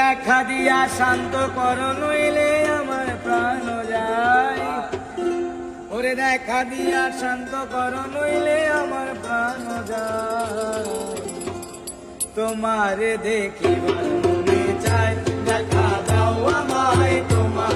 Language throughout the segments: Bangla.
দেখা দিয়া শান্ত করো, নইলে আমার প্রাণ যায়। ওরে দেখা দিয়া শান্ত করো, নইলে আমার প্রাণ যায়। তোমার দেখি মনে চায়, দেখা দাও আমায় তোমার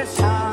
Christmas time.